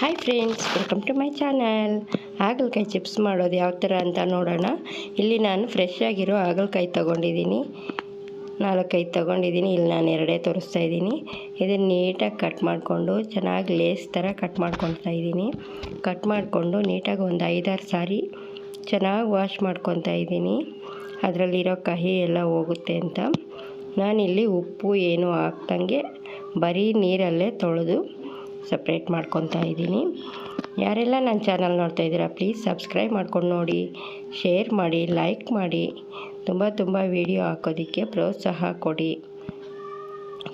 Hi friends welcome to my channel ಹಾಗಲಕಾಯಿ chips ಮಾಡೋದು ಯಾವ ಥರ ಅಂತ ನೋಡೋಣ. ಇಲ್ಲಿ ನಾನು ಫ್ರೆಶ್ ಆಗಿರೋ ಹಾಗಲಕಾಯಿ ತೊಗೊಂಡಿದ್ದೀನಿ. ನಾಲ್ಕೈದು ತೊಗೊಂಡಿದ್ದೀನಿ. ಇಲ್ಲಿ ನಾನು ಎರಡೇ ತೋರಿಸ್ತಾ ಇದ್ದೀನಿ. ಇದನ್ನು ನೀಟಾಗಿ ಕಟ್ ಮಾಡಿಕೊಂಡು, ಚೆನ್ನಾಗಿ ಲೇಸ್ ಥರ ಕಟ್ ಮಾಡ್ಕೊತಾ ಇದ್ದೀನಿ. ಕಟ್ ಮಾಡಿಕೊಂಡು ನೀಟಾಗಿ ಒಂದು ಐದಾರು ಸಾರಿ ಚೆನ್ನಾಗಿ ವಾಶ್ ಮಾಡ್ಕೊತಾ ಇದ್ದೀನಿ. ಅದರಲ್ಲಿರೋ ಕಹಿ ಎಲ್ಲ ಹೋಗುತ್ತೆ ಅಂತ. ನಾನಿಲ್ಲಿ ಉಪ್ಪು ಏನು ಹಾಕ್ದಂಗೆ ಬರೀ ನೀರಲ್ಲೇ ತೊಳೆದು ಸಪ್ರೇಟ್ ಮಾಡ್ಕೊತಾ ಇದ್ದೀನಿ. ಯಾರೆಲ್ಲ ನನ್ನ ಚಾನಲ್ ನೋಡ್ತಾ ಇದ್ದೀರಾ ಪ್ಲೀಸ್ ಸಬ್ಸ್ಕ್ರೈಬ್ ಮಾಡ್ಕೊಂಡು ನೋಡಿ. ಶೇರ್ ಮಾಡಿ ಲೈಕ್ ಮಾಡಿ. ತುಂಬ ತುಂಬ ವಿಡಿಯೋ ಹಾಕೋದಕ್ಕೆ ಪ್ರೋತ್ಸಾಹ ಕೊಡಿ.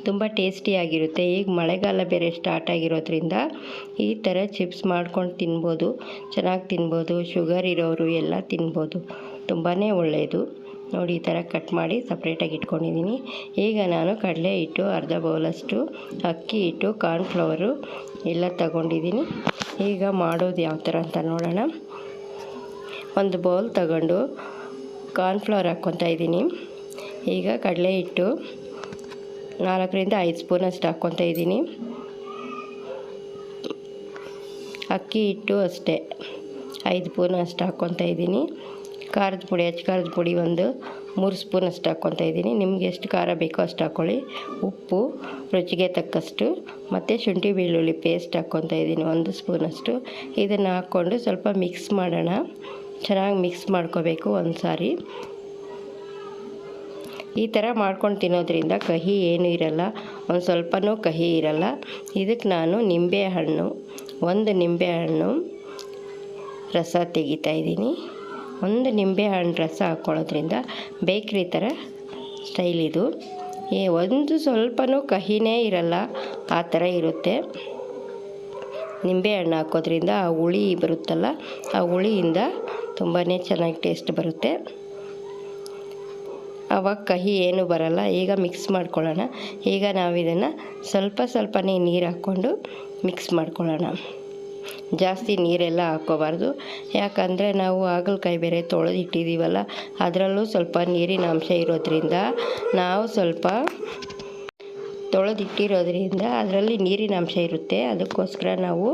ತುಂಬ ಟೇಸ್ಟಿಯಾಗಿರುತ್ತೆ ಈಗ ಮಳೆಗಾಲ ಬೇರೆ ಸ್ಟಾರ್ಟ್ ಆಗಿರೋದ್ರಿಂದ ಈ ಥರ ಚಿಪ್ಸ್ ಮಾಡ್ಕೊಂಡು ತಿನ್ಬೋದು. ಚೆನ್ನಾಗಿ ತಿನ್ಬೋದು. ಶುಗರ್ ಇರೋರು ಎಲ್ಲ ತಿನ್ಬೋದು. ತುಂಬಾ ಒಳ್ಳೆಯದು ನೋಡಿ ಈ ಥರ ಕಟ್ ಮಾಡಿ ಸಪ್ರೇಟಾಗಿ ಇಟ್ಕೊಂಡಿದ್ದೀನಿ. ಈಗ ನಾನು ಕಡಲೆ ಹಿಟ್ಟು, ಅರ್ಧ ಬೌಲಷ್ಟು ಅಕ್ಕಿ ಹಿಟ್ಟು ಕಾರ್ನ್ಫ್ಲವರು ಎಲ್ಲ ತಗೊಂಡಿದ್ದೀನಿ. ಈಗ ಮಾಡೋದು ಯಾವ ಥರ ಅಂತ ನೋಡೋಣ. ಒಂದು ಬೌಲ್ ತಗೊಂಡು ಕಾರ್ನ್ಫ್ಲವರ್ ಹಾಕ್ಕೊತಾ ಇದ್ದೀನಿ. ಈಗ ಕಡಲೆ ಹಿಟ್ಟು ನಾಲ್ಕರಿಂದ ಐದು ಸ್ಪೂನಷ್ಟು ಹಾಕ್ಕೊತಾ ಇದ್ದೀನಿ. ಅಕ್ಕಿ ಹಿಟ್ಟು ಅಷ್ಟೇ, ಐದು ಸ್ಪೂನ್ ಅಷ್ಟು ಹಾಕ್ಕೊತಾ ಇದ್ದೀನಿ. ಖಾರದ ಪುಡಿ ಅಚ್ಚ ಖಾರದ ಪುಡಿ ಒಂದು ಮೂರು ಸ್ಪೂನ್ ಅಷ್ಟು ಹಾಕ್ಕೊತಾ ಇದ್ದೀನಿ. ನಿಮ್ಗೆ ಎಷ್ಟು ಖಾರ ಬೇಕೋ ಅಷ್ಟು ಹಾಕ್ಕೊಳ್ಳಿ ಉಪ್ಪು, ರುಚಿಗೆ ತಕ್ಕಷ್ಟು, ಮತ್ತು ಶುಂಠಿ ಬೆಳ್ಳುಳ್ಳಿ ಪೇಸ್ಟ್ ಹಾಕ್ಕೊತಾ ಇದ್ದೀನಿ ಒಂದು ಸ್ಪೂನಷ್ಟು ಇದನ್ನು ಹಾಕ್ಕೊಂಡು ಸ್ವಲ್ಪ ಮಿಕ್ಸ್ ಮಾಡೋಣ. ಚೆನ್ನಾಗಿ ಮಿಕ್ಸ್ ಮಾಡ್ಕೋಬೇಕು ಒಂದು ಸಾರಿ ಈ ಥರ ಮಾಡ್ಕೊಂಡು ತಿನ್ನೋದ್ರಿಂದ ಕಹಿ ಏನೂ ಇರಲ್ಲ. ಒಂದು ಸ್ವಲ್ಪನೂ ಕಹಿ ಇರಲ್ಲ. ಇದಕ್ಕೆ ನಾನು ನಿಂಬೆ ಹಣ್ಣು, ಒಂದು ನಿಂಬೆ ಹಣ್ಣು, ರಸ ತೆಗಿತಾ ಇದ್ದೀನಿ. ಒಂದು ನಿಂಬೆ ಹಣ್ಣು ರಸ ಹಾಕ್ಕೊಳ್ಳೋದ್ರಿಂದ ಬೇಕ್ರಿ ಥರ ಸ್ಟೈಲ್ ಇದು. ಏ ಒಂದು ಸ್ವಲ್ಪನೂ ಕಹಿನೇ ಇರಲ್ಲ, ಆ ಥರ ಇರುತ್ತೆ. ನಿಂಬೆ ಹಣ್ಣು ಹಾಕೋದ್ರಿಂದ ಆ ಹುಳಿ ಬರುತ್ತಲ್ಲ, ಆ ಹುಳಿಯಿಂದ ತುಂಬಾ ಚೆನ್ನಾಗಿ ಟೇಸ್ಟ್ ಬರುತ್ತೆ. ಅವಾಗ ಕಹಿ ಏನು ಬರಲ್ಲ, ಈಗ ಮಿಕ್ಸ್ ಮಾಡ್ಕೊಳ್ಳೋಣ. ಈಗ ನಾವು ಇದನ್ನು ಸ್ವಲ್ಪ ಸ್ವಲ್ಪನೇ ನೀರು ಹಾಕ್ಕೊಂಡು ಮಿಕ್ಸ್ ಮಾಡ್ಕೊಳ್ಳೋಣ. ಜಾಸ್ತಿ ನೀರೆಲ್ಲ ಹಾಕ್ಕೋಬಾರ್ದು. ಯಾಕಂದರೆ ನಾವು ಹಾಗಲಕಾಯಿ ಬೇರೆ ತೊಳೆದಿಟ್ಟಿದ್ದೀವಲ್ಲ ಅದರಲ್ಲೂ ಸ್ವಲ್ಪ ನೀರಿನ ಅಂಶ ಇರೋದ್ರಿಂದ ನಾವು ಸ್ವಲ್ಪ ತೊಳೆದಿಟ್ಟಿರೋದ್ರಿಂದ ಅದರಲ್ಲಿ ನೀರಿನ ಅಂಶ ಇರುತ್ತೆ. ಅದಕ್ಕೋಸ್ಕರ ನಾವು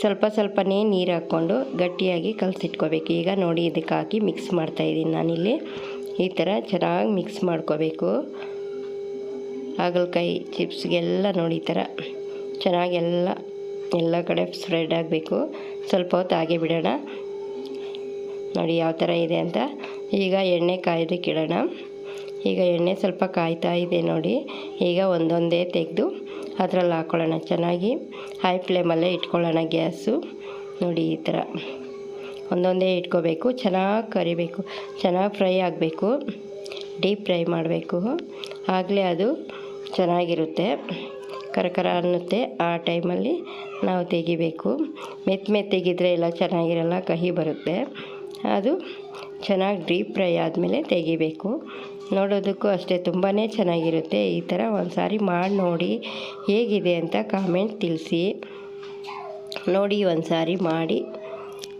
ಸ್ವಲ್ಪ ಸ್ವಲ್ಪನೇ ನೀರು ಹಾಕ್ಕೊಂಡು ಗಟ್ಟಿಯಾಗಿ ಕಲಸಿಟ್ಕೋಬೇಕು. ಈಗ ನೋಡಿ ಇದಕ್ಕೆ ಹಾಕಿ ಮಿಕ್ಸ್ ಮಾಡ್ತಾಯಿದ್ದೀನಿ ನಾನಿಲ್ಲಿ. ಈ ಥರ ಚೆನ್ನಾಗಿ ಮಿಕ್ಸ್ ಮಾಡ್ಕೋಬೇಕು. ಹಾಗಲಕಾಯಿ ಚಿಪ್ಸ್ಗೆಲ್ಲ ನೋಡಿ ಈ ಥರ ಚೆನ್ನಾಗೆಲ್ಲ ಎಲ್ಲ ಕಡೆ ಸ್ಪ್ರೆಡ್ ಆಗಬೇಕು. ಸ್ವಲ್ಪ ಹೊತ್ತು ಹಾಗೆ ಬಿಡೋಣ. ನೋಡಿ ಯಾವ ಥರ ಇದೆ ಅಂತ. ಈಗ ಎಣ್ಣೆ ಕಾಯೋದಕ್ಕೆ ಇಡೋಣ. ಈಗ ಎಣ್ಣೆ ಸ್ವಲ್ಪ ಕಾಯ್ತಾ ಇದೆ ನೋಡಿ. ಈಗ ಒಂದೊಂದೇ ತೆಗೆದು ಅದರಲ್ಲಿ ಹಾಕ್ಕೊಳ್ಳೋಣ ಚೆನ್ನಾಗಿ. ಹೈ ಫ್ಲೇಮಲ್ಲೇ ಇಟ್ಕೊಳ್ಳೋಣ ಗ್ಯಾಸು. ನೋಡಿ ಈ ಥರ. ಒಂದೊಂದೇ ಇಟ್ಕೋಬೇಕು. ಚೆನ್ನಾಗಿ ಕರಿಬೇಕು. ಚೆನ್ನಾಗಿ ಫ್ರೈ ಆಗಬೇಕು. ಡೀಪ್ ಫ್ರೈ ಮಾಡಬೇಕು. ಆಗಲೇ ಅದು ಚೆನ್ನಾಗಿರುತ್ತೆ. ಕರಕರ ಅನ್ನುತ್ತೆ ಆ ಟೈಮಲ್ಲಿ ನಾವು ತೆಗಿಬೇಕು. ಮೆತ್ತ ಮೆತ್ತಗಿದ್ರೆ ಎಲ್ಲ ಚೆನ್ನಾಗಿರಲ್ಲ, ಕಹಿ ಬರುತ್ತೆ. ಅದು ಚೆನ್ನಾಗಿ ಡೀಪ್ ಫ್ರೈ ಆದಮೇಲೆ ತೆಗಿಬೇಕು. ನೋಡೋದಕ್ಕೂ ಅಷ್ಟೇ ತುಂಬಾ ಚೆನ್ನಾಗಿರುತ್ತೆ. ಈ ಥರ ಒಂದು ಸಾರಿ ಮಾಡಿ ನೋಡಿ ಹೇಗಿದೆ ಅಂತ ಕಾಮೆಂಟ್ ತಿಳಿಸಿ. ನೋಡಿ ಒಂದು ಸಾರಿ ಮಾಡಿ.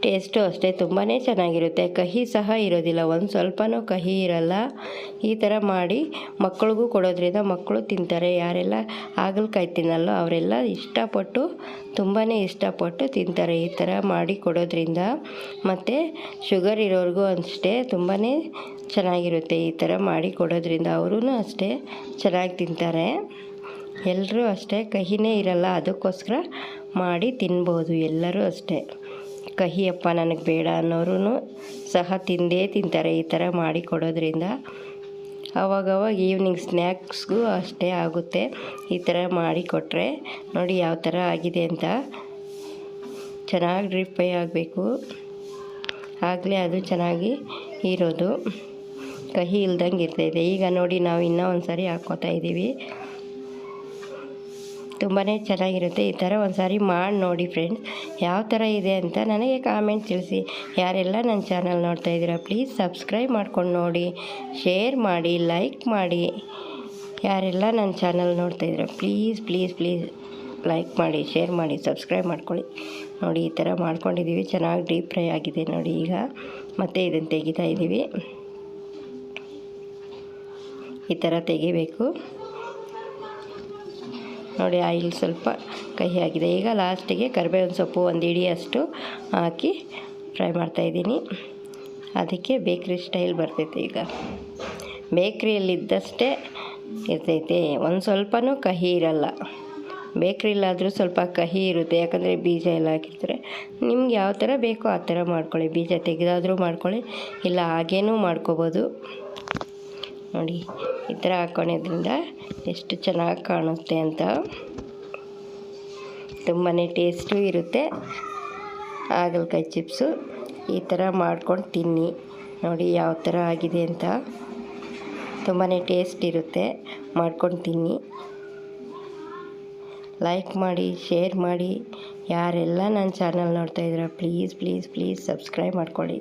ಟೇಸ್ಟು ಅಷ್ಟೇ ತುಂಬಾ ಚೆನ್ನಾಗಿರುತ್ತೆ. ಕಹಿ ಸಹ ಇರೋದಿಲ್ಲ. ಒಂದು ಸ್ವಲ್ಪನೂ ಕಹಿ ಇರಲ್ಲ. ಈ ಥರ ಮಾಡಿ ಮಕ್ಕಳಿಗೂ ಕೊಡೋದ್ರಿಂದ ಮಕ್ಕಳು ತಿಂತಾರೆ. ಯಾರೆಲ್ಲ ಹಾಗಲಕಾಯಿ ತಿನ್ನಲ್ಲೋ ಅವರೆಲ್ಲ ಇಷ್ಟಪಟ್ಟು ತುಂಬಾ ಇಷ್ಟಪಟ್ಟು ತಿಂತಾರೆ ಈ ಥರ ಮಾಡಿ ಕೊಡೋದ್ರಿಂದ. ಮತ್ತು ಶುಗರ್ ಇರೋರಿಗೂ ಅಷ್ಟೇ ತುಂಬಾ ಚೆನ್ನಾಗಿರುತ್ತೆ ಈ ಥರ ಮಾಡಿ ಕೊಡೋದ್ರಿಂದ. ಅವರೂ ಅಷ್ಟೇ ಚೆನ್ನಾಗಿ ತಿಂತಾರೆ. ಎಲ್ಲರೂ ಅಷ್ಟೇ ಕಹಿನೇ ಇರಲ್ಲ. ಅದಕ್ಕೋಸ್ಕರ ಮಾಡಿ ತಿನ್ಬೋದು. ಎಲ್ಲರೂ ಅಷ್ಟೇ. ಕಹಿಯಪ್ಪ ನನಗೆ ಬೇಡ ಅನ್ನೋರು ಸಹ ತಿಂದೇ ತಿಂತಾರೆ ಈ ಥರ ಮಾಡಿ ಕೊಡೋದ್ರಿಂದ ಅವಾಗವಾಗ ಈವ್ನಿಂಗ್ ಸ್ನ್ಯಾಕ್ಸ್ಗೂ ಅಷ್ಟೇ ಆಗುತ್ತೆ. ಈ ಥರ ಮಾಡಿ ಕೊಟ್ಟರೆ ನೋಡಿ ಯಾವ ಥರ ಆಗಿದೆ ಅಂತ. ಚೆನ್ನಾಗಿ ಡ್ರಿಪ್ ಪೈ ಆಗಬೇಕು. ಆಗಲೇ ಅದು ಚೆನ್ನಾಗಿ ಇರೋದು. ಕಹಿ ಇಲ್ದಂಗೆ ಇರ್ತೈತೆ ಈಗ ನೋಡಿ ನಾವು ಇನ್ನೂ ಒಂದು ಸಾರಿ ಹಾಕ್ಕೋತಾ ಇದ್ದೀವಿ ತುಂಬಾ ಚೆನ್ನಾಗಿರುತ್ತೆ. ಈ ಥರ ಒಂದು ಸಾರಿ ಮಾಡಿ ನೋಡಿ ಫ್ರೆಂಡ್ಸ್ ಯಾವ ಥರ ಇದೆ ಅಂತ ನನಗೆ ಕಾಮೆಂಟ್ ತಿಳಿಸಿ. ಯಾರೆಲ್ಲ ನನ್ನ ಚಾನಲ್ ನೋಡ್ತಾ ಇದ್ದೀರಾ ಪ್ಲೀಸ್ ಸಬ್ಸ್ಕ್ರೈಬ್ ಮಾಡ್ಕೊಂಡು ನೋಡಿ. ಶೇರ್ ಮಾಡಿ ಲೈಕ್ ಮಾಡಿ. ಯಾರೆಲ್ಲ ನನ್ನ ಚಾನಲ್ ನೋಡ್ತಾ ಇದ್ದೀರಾ ಪ್ಲೀಸ್ ಪ್ಲೀಸ್ ಪ್ಲೀಸ್ ಲೈಕ್ ಮಾಡಿ ಶೇರ್ ಮಾಡಿ ಸಬ್ಸ್ಕ್ರೈಬ್ ಮಾಡ್ಕೊಳ್ಳಿ. ನೋಡಿ, ಈ ಥರ ಮಾಡ್ಕೊಂಡಿದ್ದೀವಿ. ಚೆನ್ನಾಗಿ ಡೀಪ್ ಫ್ರೈ ಆಗಿದೆ ನೋಡಿ ಈಗ. ಮತ್ತೆ ಇದನ್ನು ತೆಗಿತಾ ಇದ್ದೀವಿ. ಈ ಥರ ತೆಗಿಬೇಕು. ನೋಡಿ ಆಯಿಲ್ ಸ್ವಲ್ಪ ಕಹಿ ಆಗಿದೆ. ಈಗ ಲಾಸ್ಟಿಗೆ ಕರಿಬೇವಿನ ಸೊಪ್ಪು ಒಂದು ಇಡಿಯಷ್ಟು ಹಾಕಿ ಫ್ರೈ ಮಾಡ್ತಾಯಿದ್ದೀನಿ ಅದಕ್ಕೆ ಬೇಕ್ರಿ ಸ್ಟೈಲ್ ಬರ್ತೈತೆ ಈಗ. ಬೇಕ್ರಿಯಲ್ಲಿದ್ದಷ್ಟೇ ಇರ್ತೈತೆ. ಒಂದು ಸ್ವಲ್ಪನೂ ಕಹಿ ಇರಲ್ಲ. ಬೇಕ್ರಿಲಾದರೂ ಸ್ವಲ್ಪ ಕಹಿ ಇರುತ್ತೆ. ಯಾಕಂದರೆ ಬೀಜ ಎಲ್ಲ ಹಾಕಿರ್ತಾರೆ. ನಿಮ್ಗೆ ಯಾವ ಥರ ಬೇಕೋ ಆ ಥರ ಮಾಡ್ಕೊಳ್ಳಿ. ಬೀಜ ತೆಗೆದಾದರೂ ಮಾಡ್ಕೊಳ್ಳಿ. ಇಲ್ಲ ಹಾಗೇನೂ ಮಾಡ್ಕೋಬೋದು. ನೋಡಿ, ಈ ಥರ ಹಾಕ್ಕೊಳೋದ್ರಿಂದ ಎಷ್ಟು ಚೆನ್ನಾಗಿ ಕಾಣುತ್ತೆ ಅಂತ. ತುಂಬಾ ಟೇಸ್ಟು ಇರುತ್ತೆ. ಹಾಗಲಕಾಯಿ ಚಿಪ್ಸು, ಈ ಥರ ಮಾಡ್ಕೊಂಡು ತಿನ್ನಿ. ನೋಡಿ ಯಾವ ಥರ ಆಗಿದೆ ಅಂತ. ತುಂಬಾ ಟೇಸ್ಟ್ ಇರುತ್ತೆ, ಮಾಡ್ಕೊಂಡು ತಿನ್ನಿ. ಲೈಕ್ ಮಾಡಿ, ಶೇರ್ ಮಾಡಿ. ಯಾರೆಲ್ಲ ನನ್ನ ಚಾನಲ್ ನೋಡ್ತಾ ಇದ್ದೀರಾ, ಪ್ಲೀಸ್ ಪ್ಲೀಸ್ ಪ್ಲೀಸ್ ಸಬ್ಸ್ಕ್ರೈಬ್ ಮಾಡ್ಕೊಳ್ಳಿ.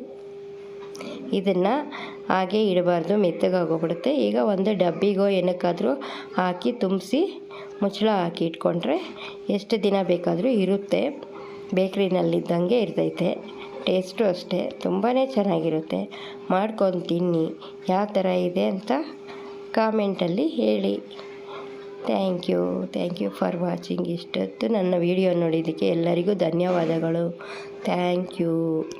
ಇದನ್ನು ಹಾಗೆ ಇಡಬಾರ್ದು ಮೆತ್ತಗಾಗೋಗ್ಬಿಡುತ್ತೆ ಈಗ ಒಂದು ಡಬ್ಬಿಗೋ ಏನಕ್ಕಾದರೂ ಹಾಕಿ ತುಂಬಿಸಿ ಮುಚ್ಚಳ ಹಾಕಿ ಇಟ್ಕೊಂಡ್ರೆ ಎಷ್ಟು ದಿನ ಬೇಕಾದರೂ ಇರುತ್ತೆ. ಬೇಕ್ರಿನಲ್ಲಿದ್ದಂಗೆ ಇರ್ತೈತೆ. ಟೇಸ್ಟು ಅಷ್ಟೇ ತುಂಬಾ ಚೆನ್ನಾಗಿರುತ್ತೆ. ಮಾಡ್ಕೊಂಡು ತಿನ್ನಿ, ಯಾವ ಥರ ಇದೆ ಅಂತ ಕಾಮೆಂಟಲ್ಲಿ ಹೇಳಿ. Thank you thank you for watching. ಇಷ್ಟೊತ್ತು ನನ್ನ ವಿಡಿಯೋ ನೋಡಿದ್ದಕ್ಕೆ ಎಲ್ಲರಿಗೂ ಧನ್ಯವಾದಗಳು. Thank you.